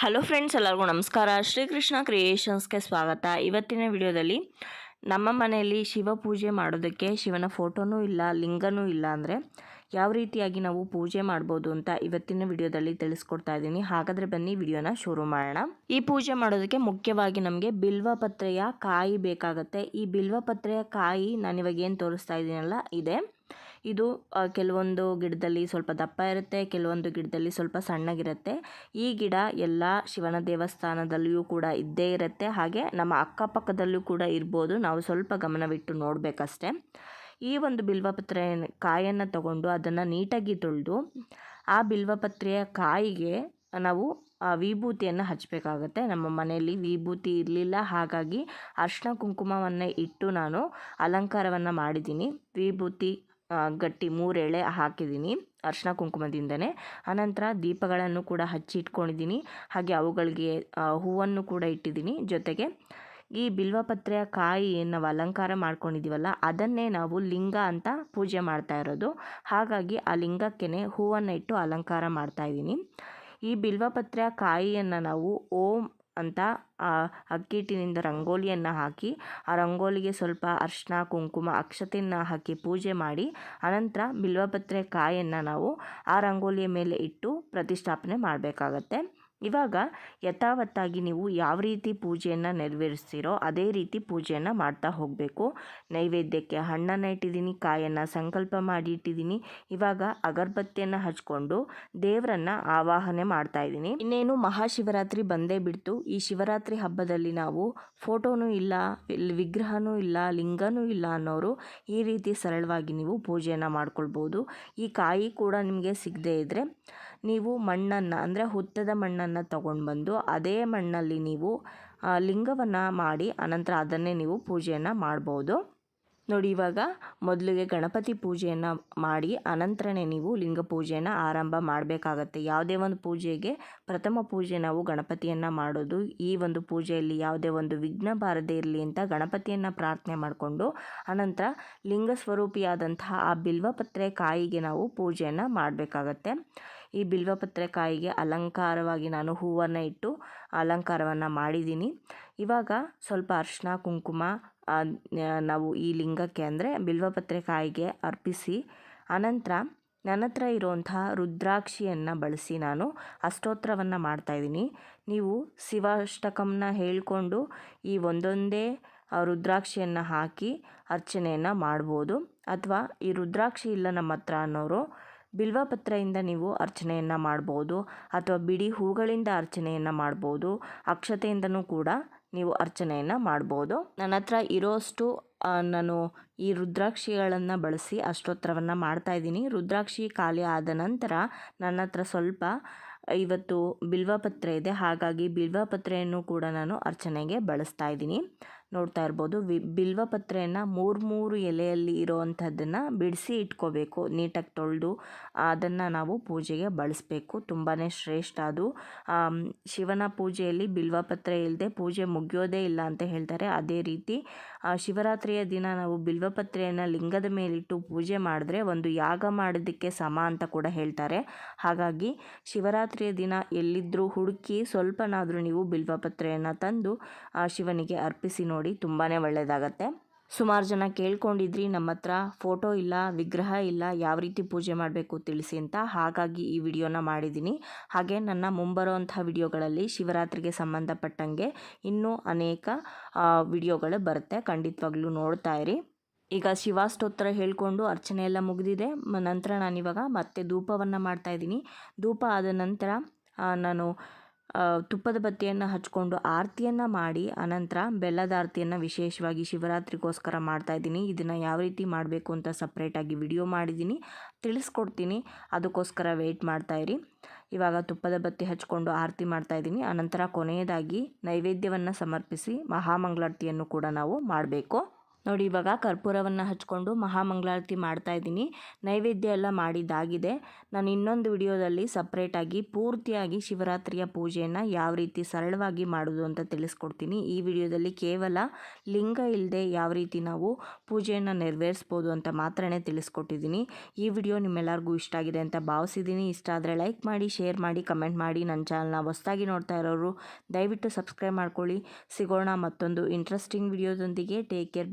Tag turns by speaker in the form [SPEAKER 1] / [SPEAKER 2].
[SPEAKER 1] Hello friends ಎಲ್ಲರಿಗೂ ನಮಸ್ಕಾರ. ಶ್ರೀಕೃಷ್ಣ ಕ್ರಿಯೇಷನ್ಸ್ಗೆ ಸ್ವಾಗತ. ಇವತ್ತಿನ ವಿಡಿಯೋದಲ್ಲಿ ನಮ್ಮ ಮನೆಯಲ್ಲಿ ಶಿವ ಪೂಜೆ ಮಾಡೋದಕ್ಕೆ ಶಿವನ ಫೋಟೋನೂ ಇಲ್ಲ, ಲಿಂಗನೂ ಇಲ್ಲ ಅಂದರೆ ಯಾವ ರೀತಿಯಾಗಿ ನಾವು ಪೂಜೆ ಮಾಡ್ಬೋದು ಅಂತ ಇವತ್ತಿನ ವಿಡಿಯೋದಲ್ಲಿ ತಿಳಿಸ್ಕೊಡ್ತಾ ಇದ್ದೀನಿ. ಹಾಗಾದರೆ ಬನ್ನಿ ವಿಡಿಯೋನ ಶುರು ಮಾಡೋಣ. ಈ ಪೂಜೆ ಮಾಡೋದಕ್ಕೆ ಮುಖ್ಯವಾಗಿ ನಮಗೆ ಬಿಲ್ವಪತ್ರೆಯ ಕಾಯಿ ಬೇಕಾಗುತ್ತೆ. ಈ ಬಿಲ್ವಪತ್ರೆಯ ಕಾಯಿ ನಾನು ಇವಾಗ ಏನು ತೋರಿಸ್ತಾ ಇದ್ದೀನಲ್ಲ, ಇದೆ. ಇದು ಕೆಲವೊಂದು ಗಿಡದಲ್ಲಿ ಸ್ವಲ್ಪ ದಪ್ಪ ಇರುತ್ತೆ, ಕೆಲವೊಂದು ಗಿಡದಲ್ಲಿ ಸ್ವಲ್ಪ ಸಣ್ಣಗಿರುತ್ತೆ. ಈ ಗಿಡ ಎಲ್ಲ ಶಿವನ ದೇವಸ್ಥಾನದಲ್ಲಿಯೂ ಕೂಡ ಇದ್ದೇ ಇರುತ್ತೆ. ಹಾಗೆ ನಮ್ಮ ಅಕ್ಕಪಕ್ಕದಲ್ಲೂ ಕೂಡ ಇರ್ಬೋದು. ನಾವು ಸ್ವಲ್ಪ ಗಮನವಿಟ್ಟು ನೋಡಬೇಕಷ್ಟೆ. ಈ ಒಂದು ಬಿಲ್ವಪತ್ರೆ ಕಾಯನ್ನು ತಗೊಂಡು ಅದನ್ನು ನೀಟಾಗಿ ತೊಳೆದು, ಆ ಬಿಲ್ವಪತ್ರೆಯ ಕಾಯಿಗೆ ನಾವು ವಿಭೂತಿಯನ್ನು ಹಚ್ಚಬೇಕಾಗತ್ತೆ ನಮ್ಮ ಮನೆಯಲ್ಲಿ ವಿಭೂತಿ ಇರಲಿಲ್ಲ. ಹಾಗಾಗಿ ಅರ್ಶಿನ ಕುಂಕುಮವನ್ನು ಇಟ್ಟು ನಾನು ಅಲಂಕಾರವನ್ನು ಮಾಡಿದ್ದೀನಿ. ವಿಭೂತಿ ಗಟ್ಟಿ ಮೂರೆಳೆ ಹಾಕಿದ್ದೀನಿ, ಅರ್ಶಿನ ಕುಂಕುಮದಿಂದನೇ. ಆನಂತರ ದೀಪಗಳನ್ನು ಕೂಡ ಹಚ್ಚಿ ಇಟ್ಕೊಂಡಿದ್ದೀನಿ. ಹಾಗೆ ಅವುಗಳಿಗೆ ಹೂವನ್ನು ಕೂಡ ಇಟ್ಟಿದ್ದೀನಿ. ಜೊತೆಗೆ ಈ ಬಿಲ್ವಪತ್ರೆಯ ಕಾಯಿ ನಾವು ಅಲಂಕಾರ ಮಾಡ್ಕೊಂಡಿದ್ದೀವಲ್ಲ, ಅದನ್ನೇ ನಾವು ಲಿಂಗ ಅಂತ ಪೂಜೆ ಮಾಡ್ತಾ ಇರೋದು. ಹಾಗಾಗಿ ಆ ಲಿಂಗಕ್ಕೆ ಹೂವನ್ನು ಇಟ್ಟು ಅಲಂಕಾರ ಮಾಡ್ತಾ ಇದ್ದೀನಿ. ಈ ಬಿಲ್ವಪತ್ರೆಯ ಕಾಯಿಯನ್ನು ನಾವು ಓಂ ಅಂತ ಆ ಅಕ್ಕಿಟ್ಟಿನಿಂದ ರಂಗೋಲಿಯನ್ನು ಹಾಕಿ, ಆ ರಂಗೋಲಿಗೆ ಸ್ವಲ್ಪ ಅರ್ಶಿನ ಕುಂಕುಮ, ಅಕ್ಷತೆಯನ್ನು ಹಾಕಿ ಪೂಜೆ ಮಾಡಿ, ಅನಂತರ ಬಿಲ್ವಪತ್ರೆ ಕಾಯನ್ನು ನಾವು ಆ ರಂಗೋಲಿಯ ಮೇಲೆ ಇಟ್ಟು ಪ್ರತಿಷ್ಠಾಪನೆ ಮಾಡಬೇಕಾಗತ್ತೆ. ಇವಾಗ ಯಥಾವತ್ತಾಗಿ ನೀವು ಯಾವ ರೀತಿ ಪೂಜೆಯನ್ನು ನೆರವೇರಿಸ್ತೀರೋ ಅದೇ ರೀತಿ ಪೂಜೆಯನ್ನು ಮಾಡ್ತಾ ಹೋಗಬೇಕು. ನೈವೇದ್ಯಕ್ಕೆ ಹಣ್ಣನ್ನು ಇಟ್ಟಿದ್ದೀನಿ, ಕಾಯನ್ನು ಸಂಕಲ್ಪ ಮಾಡಿ ಇಟ್ಟಿದ್ದೀನಿ. ಇವಾಗ ಅಗರಬತ್ತಿಯನ್ನು ಹಚ್ಕೊಂಡು ದೇವರನ್ನು ಆವಾಹನೆ ಮಾಡ್ತಾ ಇದ್ದೀನಿ. ಇನ್ನೇನು ಮಹಾಶಿವರಾತ್ರಿ ಬಂದೇ ಬಿಡ್ತು. ಈ ಶಿವರಾತ್ರಿ ಹಬ್ಬದಲ್ಲಿ ನಾವು ಫೋಟೋನೂ ಇಲ್ಲ ವಿಗ್ರಹನೂ ಇಲ್ಲ, ಲಿಂಗನೂ ಇಲ್ಲ ಅನ್ನೋರು ಈ ರೀತಿ ಸರಳವಾಗಿ ನೀವು ಪೂಜೆಯನ್ನು ಮಾಡ್ಕೊಳ್ಬೋದು. ಈ ಕಾಯಿ ಕೂಡ ನಿಮಗೆ ಸಿಗದೇ ಇದ್ದರೆ ನೀವು ಮಣ್ಣನ್ನು, ಅಂದರೆ ಹುತ್ತದ ಮಣ್ಣನ್ನು ತಗೊಂಡು ಬಂದು ಅದೇ ಮಣ್ಣಲ್ಲಿ ನೀವು ಲಿಂಗವನ್ನು ಮಾಡಿ ಅನಂತರ ಅದನ್ನೇ ನೀವು ಪೂಜೆಯನ್ನು ಮಾಡ್ಬೋದು. ನೋಡಿ, ಇವಾಗ ಮೊದಲಿಗೆ ಗಣಪತಿ ಪೂಜೆಯನ್ನು ಮಾಡಿ ಅನಂತರನೇ ನೀವು ಲಿಂಗ ಪೂಜೆಯನ್ನು ಆರಂಭ ಮಾಡಬೇಕಾಗತ್ತೆ. ಯಾವುದೇ ಒಂದು ಪೂಜೆಗೆ ಪ್ರಥಮ ಪೂಜೆ ನಾವು ಗಣಪತಿಯನ್ನು ಮಾಡೋದು. ಈ ಒಂದು ಪೂಜೆಯಲ್ಲಿ ಯಾವುದೇ ಒಂದು ವಿಘ್ನ ಬಾರದೇ ಇರಲಿ ಅಂತ ಗಣಪತಿಯನ್ನು ಪ್ರಾರ್ಥನೆ ಮಾಡಿಕೊಂಡು ಅನಂತರ ಲಿಂಗ ಸ್ವರೂಪಿಯಾದಂತಹ ಆ ಬಿಲ್ವಪತ್ರೆ ಕಾಯಿಗೆ ನಾವು ಪೂಜೆಯನ್ನು ಮಾಡಬೇಕಾಗತ್ತೆ. ಈ ಬಿಲ್ವಪತ್ರೆ ಕಾಯಿಗೆ ಅಲಂಕಾರವಾಗಿ ನಾನು ಹೂವನ್ನು ಇಟ್ಟು ಅಲಂಕಾರವನ್ನು ಮಾಡಿದ್ದೀನಿ. ಇವಾಗ ಸ್ವಲ್ಪ ಅರಿಶಿನ, ಕುಂಕುಮ ನಾವು ಈ ಲಿಂಗಕ್ಕೆ ಅಂದರೆ ಬಿಲ್ವಪತ್ರೆ ಕಾಯಿಗೆ ಅರ್ಪಿಸಿ, ಅನಂತರ ನನ್ನ ಹತ್ರ ಇರುವಂತಹ ರುದ್ರಾಕ್ಷಿಯನ್ನು ಬಳಸಿ ನಾನು ಅಷ್ಟೋತ್ರವನ್ನು ಮಾಡ್ತಾಯಿದ್ದೀನಿ ನೀವು ಶಿವಾಷ್ಟಕಂನ ಹೇಳಿಕೊಂಡು ಈ ಒಂದೊಂದೇ ರುದ್ರಾಕ್ಷಿಯನ್ನು ಹಾಕಿ ಅರ್ಚನೆಯನ್ನು ಮಾಡ್ಬೋದು. ಅಥವಾ ಈ ರುದ್ರಾಕ್ಷಿ ಇಲ್ಲ ನಮ್ಮ ಹತ್ರ ಅನ್ನೋರು ಬಿಲ್ವಪತ್ರೆಯಿಂದ ನೀವು ಅರ್ಚನೆಯನ್ನು ಮಾಡ್ಬೋದು ಅಥವಾ ಬಿಡಿ ಹೂಗಳಿಂದ ಅರ್ಚನೆಯನ್ನು ಮಾಡ್ಬೋದು, ಅಕ್ಷತೆಯಿಂದನೂ ಕೂಡ ನೀವು ಅರ್ಚನೆಯನ್ನು ಮಾಡ್ಬೋದು. ನನ್ನ ಹತ್ರ ಇರೋಷ್ಟು ನಾನು ಈ ರುದ್ರಾಕ್ಷಿಗಳನ್ನು ಬಳಸಿ ಅಷ್ಟೋತ್ತರವನ್ನು ಮಾಡ್ತಾ ಇದ್ದೀನಿ. ರುದ್ರಾಕ್ಷಿ ಖಾಲಿ ಆದ ನಂತರ ನನ್ನ ಹತ್ರ ಸ್ವಲ್ಪ ಇವತ್ತು ಬಿಲ್ವಪತ್ರೆ ಇದೆ. ಹಾಗಾಗಿ ಬಿಲ್ವಪತ್ರೆಯನ್ನು ಕೂಡ ನಾನು ಅರ್ಚನೆಗೆ ಬಳಸ್ತಾ ಇದ್ದೀನಿ. ನೋಡ್ತಾ ಇರ್ಬೋದು. ವಿ ಬಿಲ್ವಪತ್ರೆಯನ್ನು ಮೂರು ಮೂರು ಎಲೆಯಲ್ಲಿ ಇರೋವಂಥದ್ದನ್ನು ಬಿಡಿಸಿ ಇಟ್ಕೋಬೇಕು. ನೀಟಾಗಿ ತೊಳೆದು ಅದನ್ನು ನಾವು ಪೂಜೆಗೆ ಬಳಸಬೇಕು. ತುಂಬಾ ಶ್ರೇಷ್ಠ ಅದು. ಶಿವನ ಪೂಜೆಯಲ್ಲಿ ಬಿಲ್ವಪತ್ರೆ ಇಲ್ಲದೆ ಪೂಜೆ ಮುಗಿಯೋದೇ ಇಲ್ಲ ಅಂತ ಹೇಳ್ತಾರೆ. ಅದೇ ರೀತಿ ಶಿವರಾತ್ರಿಯ ದಿನ ನಾವು ಬಿಲ್ವಪತ್ರೆಯನ್ನು ಲಿಂಗದ ಮೇಲಿಟ್ಟು ಪೂಜೆ ಮಾಡಿದ್ರೆ ಒಂದು ಯಾಗ ಮಾಡೋದಕ್ಕೆ ಸಮ ಅಂತ ಕೂಡ ಹೇಳ್ತಾರೆ. ಹಾಗಾಗಿ, ಶಿವರಾತ್ರಿಯ ದಿನ ಎಲ್ಲಿದ್ದರೂ ಹುಡುಕಿ ಸ್ವಲ್ಪನಾದರೂ ನೀವು ಬಿಲ್ವಪತ್ರೆಯನ್ನು ತಂದು ಶಿವನಿಗೆ ಅರ್ಪಿಸಿ ನೋಡಿ ತುಂಬಾ ಒಳ್ಳೆಯದಾಗತ್ತೆ ಸುಮಾರು ಜನ ಕೇಳ್ಕೊಂಡಿದ್ರಿ ನಮ್ಮ ಹತ್ರ ಫೋಟೋ ಇಲ್ಲ, ವಿಗ್ರಹ ಇಲ್ಲ, ಯಾವ ರೀತಿ ಪೂಜೆ ಮಾಡಬೇಕು ತಿಳಿಸಿ ಅಂತ. ಹಾಗಾಗಿ ಈ ವಿಡಿಯೋನ ಮಾಡಿದ್ದೀನಿ. ಹಾಗೆ ನನ್ನ ಮುಂಬರುವಂಥ ವಿಡಿಯೋಗಳಲ್ಲಿ ಶಿವರಾತ್ರಿಗೆ ಸಂಬಂಧಪಟ್ಟಂಗೆ ಇನ್ನೂ ಅನೇಕ ವಿಡಿಯೋಗಳು ಬರುತ್ತೆ. ಖಂಡಿತವಾಗ್ಲೂ ನೋಡ್ತಾ ಇರಿ. ಈಗ ಶಿವಾಸ್ತೋತ್ರ ಹೇಳ್ಕೊಂಡು ಅರ್ಚನೆ ಎಲ್ಲ ಮುಗಿದಿದೆ. ನಂತರ ನಾನಿವಾಗ ಮತ್ತೆ ಧೂಪವನ್ನು ಮಾಡ್ತಾ ಇದ್ದೀನಿ. ಧೂಪ ಆದ ನಂತರ ನಾನು ತುಪ್ಪದ ಬತ್ತಿಯನ್ನು ಹಚ್ಕೊಂಡು ಆರತಿಯನ್ನು ಮಾಡಿ, ಅನಂತರ ಬೆಲ್ಲದ ಆರತಿಯನ್ನು ವಿಶೇಷವಾಗಿ ಶಿವರಾತ್ರಿಗೋಸ್ಕರ ಮಾಡ್ತಾ ಇದ್ದೀನಿ. ಇದನ್ನು ಯಾವ ರೀತಿ ಮಾಡಬೇಕು ಅಂತ ಸಪ್ರೇಟಾಗಿ ವಿಡಿಯೋ ಮಾಡಿದ್ದೀನಿ. ತಿಳಿಸ್ಕೊಡ್ತೀನಿ. ಅದಕ್ಕೋಸ್ಕರ ವೆಯ್ಟ್ ಮಾಡ್ತಾ ಇರಿ. ಇವಾಗ ತುಪ್ಪದ ಬತ್ತಿ ಹಚ್ಕೊಂಡು ಆರತಿ ಮಾಡ್ತಾ ಇದ್ದೀನಿ. ಅನಂತರ ಕೊನೆಯದಾಗಿ ನೈವೇದ್ಯವನ್ನು ಸಮರ್ಪಿಸಿ ಮಹಾಮಂಗಳಾರತಿಯನ್ನು ಕೂಡ ನಾವು ಮಾಡಬೇಕು. ನೋಡಿ, ಇವಾಗ ಕರ್ಪೂರವನ್ನು ಹಚ್ಕೊಂಡು ಮಹಾಮಂಗಳಾರತಿ ಮಾಡ್ತಾ ಇದ್ದೀನಿ. ನೈವೇದ್ಯ ಎಲ್ಲ ಮಾಡಿದ್ದಾಗಿದೆ. ನಾನು ಇನ್ನೊಂದು ವಿಡಿಯೋದಲ್ಲಿ ಸಪ್ರೇಟಾಗಿ ಪೂರ್ತಿಯಾಗಿ ಶಿವರಾತ್ರಿಯ ಪೂಜೆಯನ್ನು ಯಾವ ರೀತಿ ಸರಳವಾಗಿ ಮಾಡೋದು ಅಂತ ತಿಳಿಸ್ಕೊಡ್ತೀನಿ. ಈ ವಿಡಿಯೋದಲ್ಲಿ ಕೇವಲ ಲಿಂಗ ಇಲ್ಲದೆ ಯಾವ ರೀತಿ ನಾವು ಪೂಜೆಯನ್ನು ನೆರವೇರಿಸ್ಬೋದು ಅಂತ ಮಾತ್ರನೇ ತಿಳಿಸ್ಕೊಟ್ಟಿದ್ದೀನಿ. ಈ ವಿಡಿಯೋ ನಿಮ್ಮೆಲ್ಲರಿಗೂ ಇಷ್ಟ ಆಗಿದೆ ಅಂತ ಭಾವಿಸಿದ್ದೀನಿ. ಇಷ್ಟ ಆದರೆ ಲೈಕ್ ಮಾಡಿ, ಶೇರ್ ಮಾಡಿ, ಕಮೆಂಟ್ ಮಾಡಿ. ನನ್ನ ಚಾನಲ್ನ ಹೊಸ್ದಾಗಿ ನೋಡ್ತಾ ಇರೋರು ದಯವಿಟ್ಟು ಸಬ್ಸ್ಕ್ರೈಬ್ ಮಾಡ್ಕೊಳ್ಳಿ. ಸಿಗೋಣ ಮತ್ತೊಂದು ಇಂಟ್ರೆಸ್ಟಿಂಗ್ ವಿಡಿಯೋದೊಂದಿಗೆ. Take care